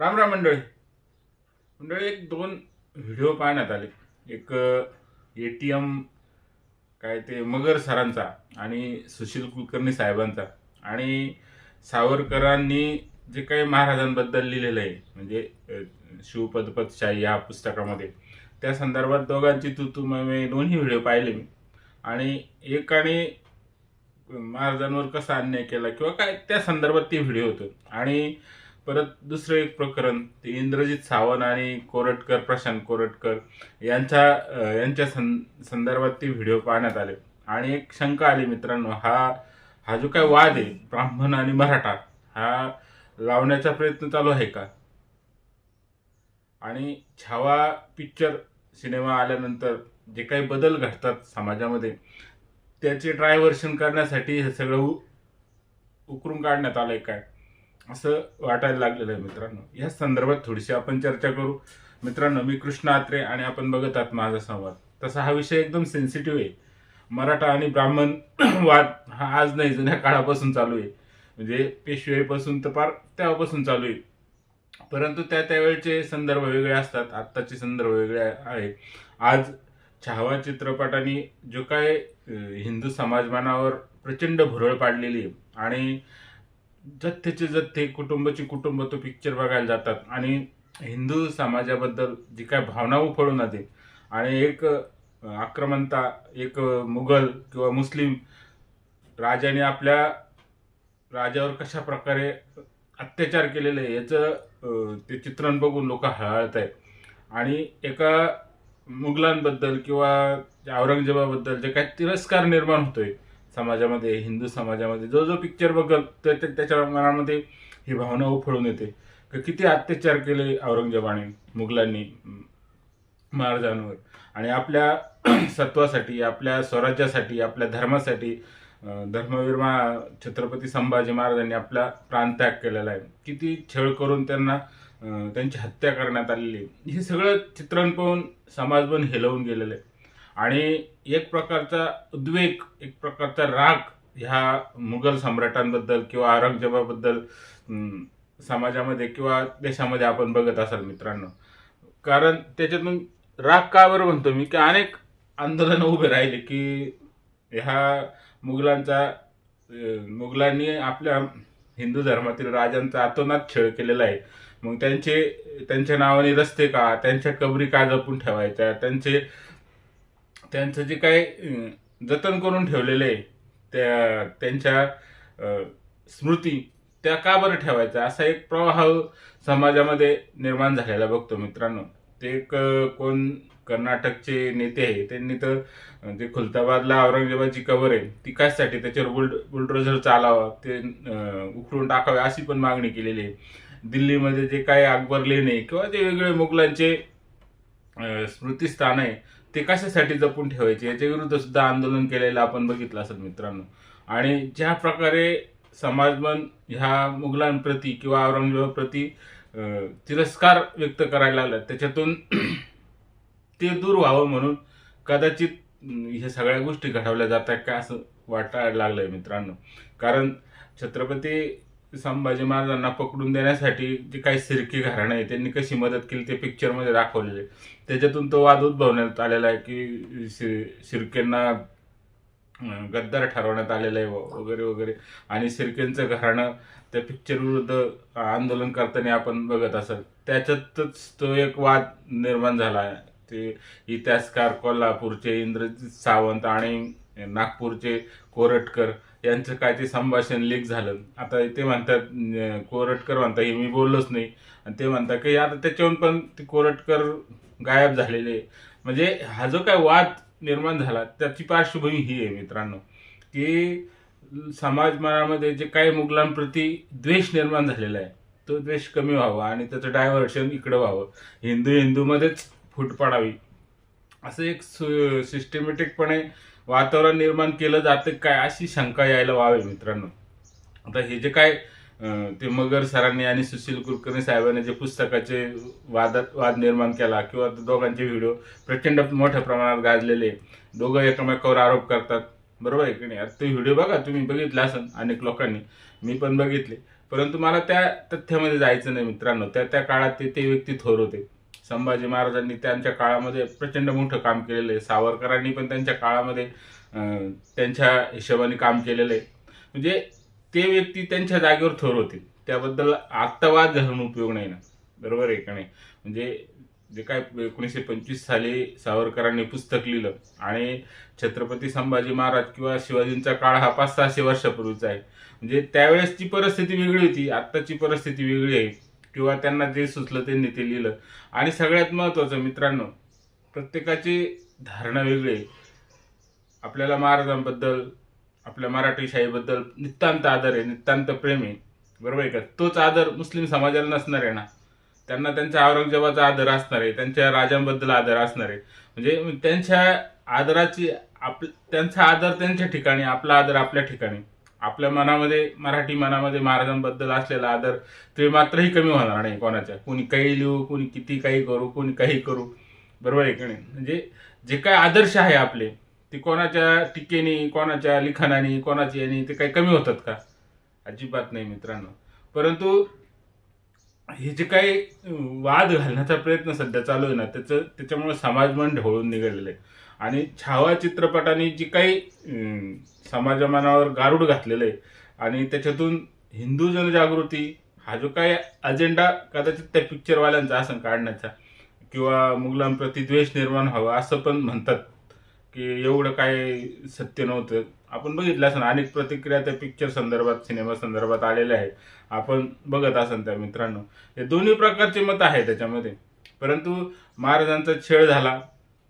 राम राम मंडळी. मंडळी एक दोन व्हिडिओ पाहण्यात आले. एक ए टी एम काय ते मगर सरांचा आणि सुशील कुलकर्णी साहेबांचा. आणि सावरकरांनी जे काही महाराजांबद्दल लिहिलेलं आहे म्हणजे शिवपदपतशाही या पुस्तकामध्ये त्या संदर्भात दोघांची तू तू मी दोन्ही व्हिडिओ पाहिले मी. आणि एकाने महाराजांवर कसा अन्याय केला किंवा काय त्या संदर्भात ते व्हिडिओ होतं. आणि परत दुसरं एक प्रकरण ते इंद्रजित सावंत आणि कोरटकर प्रशांत कोरटकर यांच्या यांच्या सं संदर्भात ते व्हिडिओ पाहण्यात आले. आणि एक शंका आली मित्रांनो हा हा जो काय वाद आहे ब्राह्मण आणि मराठा हा लावण्याचा प्रयत्न चालू आहे का? आणि छावा पिक्चर सिनेमा आल्यानंतर जे काही बदल घडतात समाजामध्ये त्याचे ड्रायव्हर्शन करण्यासाठी हे सगळं उ- उकरून काढण्यात आलं आहे काय? असं वाटायला लागलेलं आहे मित्रांनो. या संदर्भात थोडीशी आपण चर्चा करू. मित्रांनो मी कृष्ण आत्रे आणि आपण बघत आहात माझा संवाद. तसा हा विषय एकदम सेन्सिटिव्ह आहे. मराठा आणि ब्राह्मण वाद हा आज नाही जुन्या काळापासून चालू आहे. म्हणजे पेशवेपासून तर फार तेव्हापासून चालू आहे. परंतु त्या त्यावेळचे संदर्भ वेगळे असतात आत्ताचे संदर्भ वेगळे आहेत. आज छावा चित्रपटाने जो काय हिंदू समाजमानावर प्रचंड भुरळ पाडलेली आहे. आणि जथ्थेचे जथ्थे कुटुंबाची कुटुंब तो पिक्चर बघायला जातात आणि हिंदू समाजाबद्दल जी काय भावना उफळून येते आणि एक आक्रमणता एक मुघल किंवा मुस्लिम राजाने आपल्या राजावर कशा प्रकारे अत्याचार केलेले आहे याचं ते चित्रण बघून लोक हळहळत आहेत. आणि एका मुघलांबद्दल किंवा औरंगजेबाबद्दल जे काही तिरस्कार निर्माण होतोय समाजामध्ये हिंदू समाजामध्ये जो जो पिक्चर बघल तर ते- त्याच्या मनामध्ये ही भावना उफळून येते. की किती अत्याचार केले औरंगजेबाने मुघलांनी महाराजांवर. आणि आपल्या सत्वासाठी आपल्या स्वराज्यासाठी आपल्या धर्मासाठी धर्मवीर मा छत्रपती संभाजी महाराजांनी आपला प्राणत्याग केलेला आहे. किती छळ करून त्यांना त्यांची हत्या करण्यात आलेली आहे. हे सगळं चित्रण पाहून समाज पण हेलवून गेलेलं आहे. आणि एक प्रकारचा उद्वेग एक प्रकारचा राग ह्या मुघल सम्राटांबद्दल किंवा औरंगजेबाबद्दल समाजामध्ये किंवा देशामध्ये आपण बघत असाल मित्रांनो. कारण त्याच्यातून राग का बरं म्हणतो मी? की अनेक आंदोलनं उभे राहिले की ह्या मुघलांचा मुघलांनी आपल्या हिंदू धर्मातील राजांचा आतोनात छेळ केलेला आहे. मग त्यांचे त्यांच्या नावाने रस्ते का त्यांच्या कबरी का जपून ठेवायच्या त्यांचे त्यांचं जे काय जतन करून ठेवलेलं आहे त्या त्यांच्या स्मृती त्या का बरं ठेवायचा? असा एक प्रवाह समाजामध्ये निर्माण झालेला बघतो मित्रांनो. ते एक कोण कर्नाटकचे नेते आहे त्यांनी तर जे खुलताबादला औरंगजेबाची कबर आहे ती कशासाठी त्याच्यावर बुल बुलडोझर चालावा ते उखडून टाकावे अशी पण मागणी केलेली आहे. दिल्लीमध्ये जे काय अकबर लेणे किंवा जे वेगळे मुघलांचे स्मृतिस्थान आहे ते कशासाठी जपून ठेवायचे? याच्या विरुद्ध सुद्धा आंदोलन केलेलं आपण बघितलं असेल मित्रांनो. आणि ज्या प्रकारे समाजमन ह्या मुघलांप्रती किंवा औरंगजेबाप्रती तिरस्कार व्यक्त करायला लागला त्याच्यातून ते दूर व्हावं म्हणून कदाचित ह्या सगळ्या गोष्टी घडवल्या जातात का असं वाटायला लागलंय मित्रांनो. कारण छत्रपती संभाजी महाराजांना पकडून देण्यासाठी जे काही सिरकी घराणं आहे त्यांनी कशी मदत केली ते पिक्चरमध्ये दाखवलेले त्याच्यातून तो वाद उद्भवण्यात आलेला आहे की शि- शिर्केंना गद्दार ठरवण्यात आलेलं आहे व- वगैरे वगैरे. आणि सिरकेंचं घराणं त्या पिक्चर विरुद्ध आंदोलन करताना आपण बघत असाल. त्याच्यातच तो एक वाद निर्माण झाला आहे. ते इतिहासकार कोल्हापूरचे इंद्रजित सावंत आणि नागपूरचे कोरटकर यांचं काय ते संभाषण लीक झालं. आता ते म्हणतात कोरटकर म्हणतात हे मी बोललोच नाही. आणि ते म्हणतात की आता त्याच्याहून पण ते कोरटकर गायब झालेले आहे. म्हणजे हा जो काय वाद निर्माण झाला त्याची पार्श्वभूमी ही आहे मित्रांनो. की समाज मनामध्ये जे काही मुघलांप्रती द्वेष निर्माण झालेला आहे तो द्वेष कमी व्हावा आणि त्याचं डायव्हर्शन इकडं व्हावं. हिंदू हिंदूमध्येच फूट पडावी. असं एक सिस्टमॅटिकपणे वातावरण निर्माण केलं जातं काय अशी शंका यायला व्हावी मित्रांनो. आता हे जे काय ते मगर सरांनी आणि सुशील कुलकर्णी साहेबांनी जे पुस्तकाचे वादात वाद निर्माण केला किंवा दोघांचे व्हिडिओ प्रचंड मोठ्या प्रमाणात गाजलेले दोघं एकमेकावर आरोप करतात. बरोबर आहे की नाही? आता ते व्हिडिओ बघा तुम्ही बघितला असेल अनेक लोकांनी. मी पण बघितले. परंतु मला त्या तथ्यामध्ये जायचं नाही मित्रांनो. त्या त्या काळात ते ते व्यक्ती थोर होते. संभाजी महाराजांनी त्यांच्या काळामध्ये प्रचंड मोठं काम केलेलं आहे. सावरकरांनी पण त्यांच्या काळामध्ये त्यांच्या हिशोबाने काम केलेलं आहे. म्हणजे ते व्यक्ती त्यांच्या जागेवर थोर होते. त्याबद्दल आत्ता वाद घालून उपयोग नाही ना. बरोबर आहे का नाही? म्हणजे जे काय एकोणीसशे पंचवीस साली सावरकरांनी पुस्तक लिहिलं आणि छत्रपती संभाजी महाराज किंवा शिवाजींचा काळ हा पाच सहाशे वर्षापूर्वीचा आहे. म्हणजे त्यावेळेसची परिस्थिती वेगळी होती. आत्ताची परिस्थिती वेगळी आहे. किंवा त्यांना जे सुचलं त्यांनी ते लिहिलं. आणि सगळ्यात महत्त्वाचं मित्रांनो प्रत्येकाची धारणा वेगळी आहे. आपल्याला महाराजांबद्दल आपल्या मराठी शाहीबद्दल नितांत आदर आहे नितांत प्रेम आहे. बरोबर आहे का? तोच आदर मुस्लिम समाजाला नसणार आहे ना. त्यांना त्यांच्या औरंगजेबाचा आदर असणार आहे त्यांच्या राजांबद्दल आदर असणार आहे. म्हणजे त्यांच्या आदराची आप त्यांचा आदर त्यांच्या ठिकाणी आपला आदर आपल्या ठिकाणी. आपल्या मनामध्ये मराठी मनामध्ये महाराजांबद्दल असलेला आदर ते मात्रही कमी होणार नाही कोणाच्या. कोणी काही लिहू कोणी किती काही करू कोणी काही करू. बरोबर आहे का नाही? म्हणजे जे काय आदर्श आहे आपले ते कोणाच्या टीकेने कोणाच्या लिखाणाने कोणाची याने ते काही कमी होतात का? अजिबात नाही मित्रांनो. परंतु हे जे काही वाद घालण्याचा प्रयत्न सध्या चालू आहे ना त्याचं त्याच्यामुळे समाजमन ढवळून निघालेलं आहे. आणि छावा चित्रपटाने जी काही समाजमानावर गारूड घातलेलं आहे आणि त्याच्यातून हिंदू जनजागृती हा जो काही अजेंडा कदाचित त्या पिक्चरवाल्यांचा असं काढण्याचा किंवा मुघलांप्रती द्वेष निर्माण व्हावा असं पण म्हणतात. की एवढं काय सत्य नव्हतं. आपण बघितलं असं अनेक प्रतिक्रिया त्या पिक्चर संदर्भात सिनेमा संदर्भात आलेल्या आहेत. आपण बघत असाल त्या मित्रांनो. हे दोन्ही प्रकारचे मत आहे त्याच्यामध्ये. परंतु महाराजांचा छेळ झाला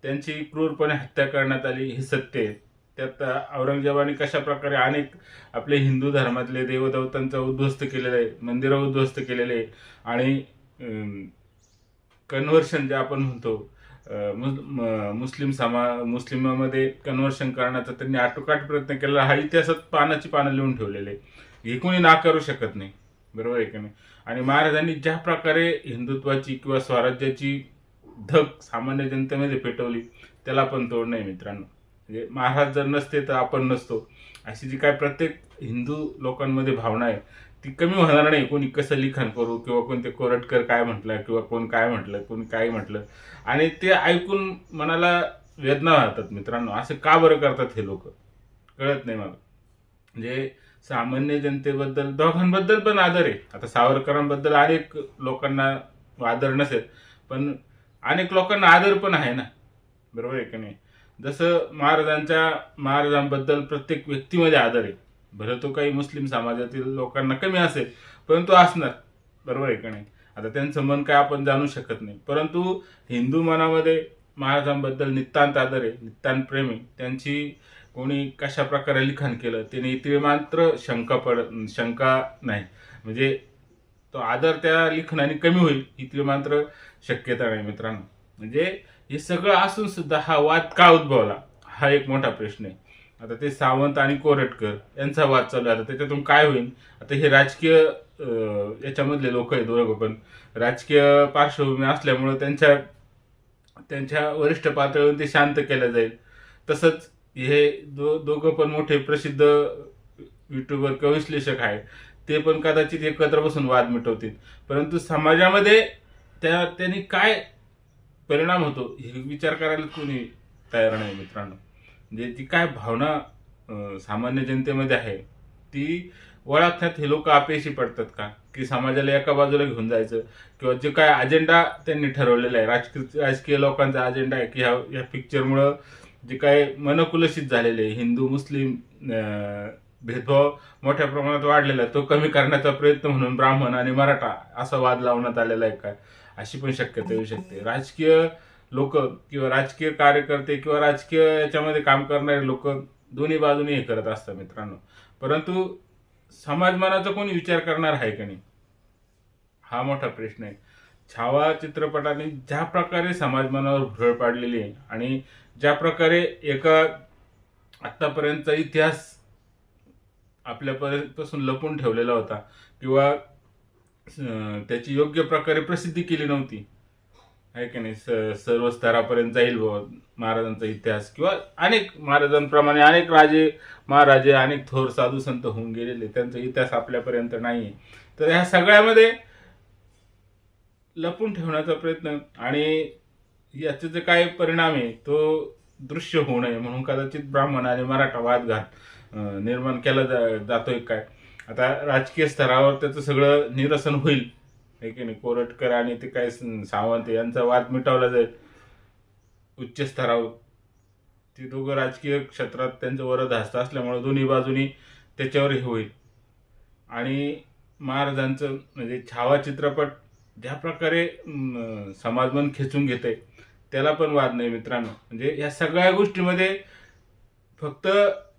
त्यांची क्रूरपणे हत्या करण्यात आली हे सत्य आहे. त्यात औरंगजेबाने कशा प्रकारे अनेक आपले हिंदू धर्मातले देवदेवतांचा उद्ध्वस्त केलेलं आहे मंदिरं उद्ध्वस्त केलेले आहे आणि कन्व्हर्शन जे आपण म्हणतो मुस्लिम समा मुस्लिमामध्ये कन्व्हर्शन करण्याचा त्यांनी आटोकाट प्रयत्न केला. हा इतिहासात पानाची पानं लिहून ठेवलेले आहे. हे कोणी नाकारू शकत नाही. बरोबर आहे का नाही? आणि महाराजांनी ज्या प्रकारे हिंदुत्वाची किंवा स्वराज्याची धग सामान्य जनतेमध्ये पेटवली त्याला पण तोड नाही मित्रांनो. म्हणजे महाराज जर नसते तर आपण नसतो. अशी जी काय प्रत्येक हिंदू लोकांमध्ये भावना आहे ती कमी होणार नाही. कोणी कसं लिखाण करू किंवा कोणते कोरटकर काय म्हटलं किंवा कोण काय म्हटलं कोण काय म्हटलं. आणि ते ऐकून मनाला वेदना राहतात मित्रांनो. असं का बरं करतात हे लोक? कळत नाही मला. म्हणजे सामान्य जनतेबद्दल दोघांबद्दल पण आदर आहे. आता सावरकरांबद्दल अनेक लोकांना आदर नसेल पण अनेक लोकांना आदर पण आहे ना. बरोबर आहे का नाही? जसं महाराजांच्या महाराजांबद्दल प्रत्येक व्यक्तीमध्ये आदर आहे. बरं तो काही मुस्लिम समाजातील लोकांना कमी असेल परंतु असणार. बरोबर आहे का नाही? आता त्यांचं मन काय आपण जाणू शकत नाही. परंतु हिंदू मनामध्ये महाराजांबद्दल नितांत आदर आहे नितांत प्रेम आहे. त्यांची कोणी कशा प्रकारे लिखाण केलं त्याने इथे मात्र शंका पड शंका नाही. म्हणजे तो आदर त्या लिखाणाने कमी होईल इथे मात्र शक्यता नाही मित्रांनो. म्हणजे हे सगळं असून सुद्धा हा वाद का उद्भवला? हा एक मोठा प्रश्न आहे. आता ते सावंत आणि कोरटकर यांचा वाद चालू आहे. आता त्याच्यातून काय होईल? आता हे राजकीय याच्यामधले लोक आहेत दोघं पण. राजकीय पार्श्वभूमी असल्यामुळं त्यांच्या त्यांच्या वरिष्ठ पातळीवर ते शांत केलं जाईल. तसंच हे दो दोघं पण मोठे प्रसिद्ध युट्यूबर किंवा विश्लेषक आहेत. ते पण कदाचित एकत्र बसून वाद मिटवतील. परंतु समाजामध्ये त्या त्यांनी काय परिणाम होतो हे विचार करायला कोणी तयार नाही मित्रांनो. म्हणजे ती काय भावना सामान्य जनतेमध्ये आहे ती ओळखण्यात हे लोक अपयशी पडतात का? की समाजाला एका बाजूला घेऊन जायचं? किंवा जे काय अजेंडा त्यांनी ठरवलेला आहे राजकीय राजकीय लोकांचा अजेंडा आहे की ह्या या पिक्चरमुळं जे काय मनकुलशित झालेले आहे हिंदू मुस्लिम भेदभाव मोठ्या प्रमाणात वाढलेला आहे तो कमी करण्याचा प्रयत्न म्हणून ब्राह्मण आणि मराठा असा वाद लावण्यात आलेला आहे का? अशी पण शक्यता येऊ शकते. राजकीय लोक किंवा राजकीय कार्यकर्ते किंवा राजकीय याच्यामध्ये काम करणारे लोक दोन्ही बाजूने हे करत असतात मित्रांनो. परंतु समाजमानाचा कोणी विचार करणार आहे का नाही? हा मोठा प्रश्न आहे. छावा चित्रपटाने ज्या प्रकारे समाजमानावर भुरळ पाडलेली आहे आणि ज्या प्रकारे एका आत्तापर्यंतचा इतिहास आपल्यापासून लपून ठेवलेला होता किंवा त्याची योग्य प्रकारे प्रसिद्धी केली नव्हती आहे की नाही? स सर्व स्तरापर्यंत जाईल बुवा महाराजांचा इतिहास. किंवा अनेक महाराजांप्रमाणे अनेक राजे महाराजे अनेक थोर साधू संत होऊन गेलेले. त्यांचा इतिहास आपल्यापर्यंत नाही आहे तर ह्या सगळ्यामध्ये लपून ठेवण्याचा प्रयत्न आणि याचे जे काय परिणाम आहे तो दृश्य होऊ नये म्हणून कदाचित ब्राह्मण आणि मराठा वादघात निर्माण केला जा जातोय काय? आता राजकीय स्तरावर त्याचं सगळं निरसन होईल. हे की नाही? कोरटकर आणि ते काय सावंत यांचा वाद मिटवला जाईल. उच्च स्तरावर. ती दोघं राजकीय क्षेत्रात त्यांचं वरद हस्त असल्यामुळे दोन्ही बाजूनी त्याच्यावर हे होईल. आणि महाराजांचं म्हणजे छावा चित्रपट ज्या प्रकारे समाजमन खेचून घेते त्याला पण वाद नाही मित्रांनो. म्हणजे या सगळ्या गोष्टीमध्ये फक्त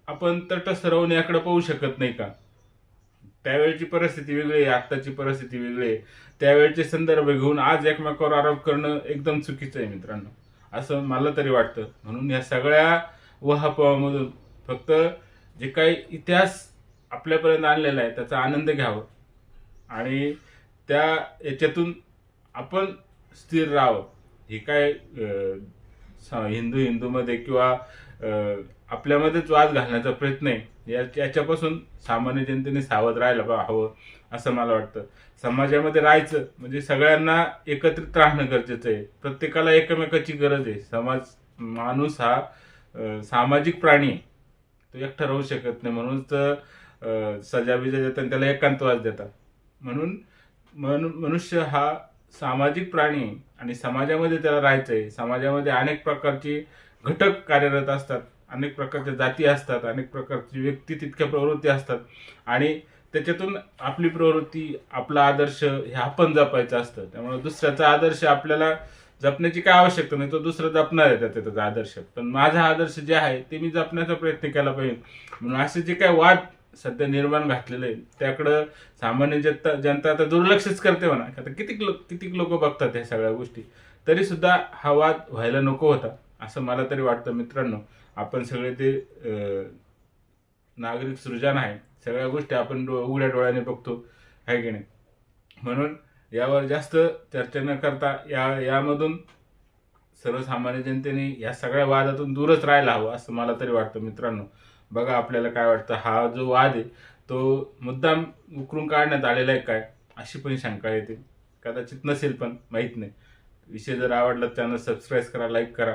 आपण तटस्थ राहून याकडे पाहू शकत नाही का? त्यावेळची परिस्थिती वेगळी आहे आत्ताची परिस्थिती वेगळी आहे. त्यावेळचे संदर्भ घेऊन आज एकमेकावर आरोप करणं एकदम चुकीचं आहे मित्रांनो. असं मला तरी वाटतं. म्हणून या सगळ्या वहापवामधून फक्त जे काही इतिहास आपल्यापर्यंत आणलेला आहे त्याचा आनंद घ्यावा. आणि त्या याच्यातून आपण स्थिर राहावं. हे काय हिंदू हिंदूमध्ये किंवा आपल्यामध्येच वाद घालण्याचा प्रयत्न आहे. या याच्यापासून सामान्य जनतेने सावध राहायला पा- हवं असं मला वाटतं. समाजामध्ये राहायचं म्हणजे सगळ्यांना एकत्रित राहणं गरजेचं आहे. प्रत्येकाला एकमेकाची गरज आहे. समाज माणूस हा सामाजिक प्राणी आहे. तो एकटा राहू शकत नाही. म्हणून तर सजाबिजा देतात त्याला एकांतवास देतात. म्हणून मनु- मनुष्य हा सामाजिक प्राणी आणि समाजामध्ये त्याला राहायचं आहे. समाजामध्ये अनेक प्रकारची घटक कार्यरत असतात अनेक प्रकारच्या जाती असतात अनेक प्रकारची व्यक्ती तितक्या प्रवृत्ती असतात. आणि त्याच्यातून आपली प्रवृत्ती आपला आदर्श हे आपण जपायचं असतं. त्यामुळे दुसऱ्याचा आदर्श आपल्याला जपण्याची काय आवश्यकता नाही तो दुसरा जपणार आहे त्याचा त्याचा आदर्श. पण माझा आदर्श जे आहे ते मी जपण्याचा प्रयत्न केला पाहिजे. म्हणून असे जे काय वाद सध्या निर्माण घातलेले आहे त्याकडं सामान्य जनता जनता आता दुर्लक्षच करते म्हणा. आता कितीक लोक कितीक लोक बघतात ह्या सगळ्या गोष्टी. तरी सुद्धा हा वाद व्हायला नको होता. असं मला तरी वाटतं मित्रांनो. आपण सगळे ते नागरिक सृजन आहे. सगळ्या गोष्टी आपण डो- उघड्या डोळ्याने बघतो. आहे की नाही? म्हणून यावर जास्त चर्चा न करता या यामधून सर्वसामान्य जनतेने या सगळ्या वादातून दूरच राहायला हवं असं मला तरी वाटतं मित्रांनो. बघा आपल्याला काय वाटतं हा जो वाद आहे तो मुद्दाम उकरून काढण्यात आलेला आहे काय? अशी पण शंका येते. कदाचित नसेल पण माहीत नाही. विषय जर आवडला त्यांना सबस्क्राईब करा लाईक करा.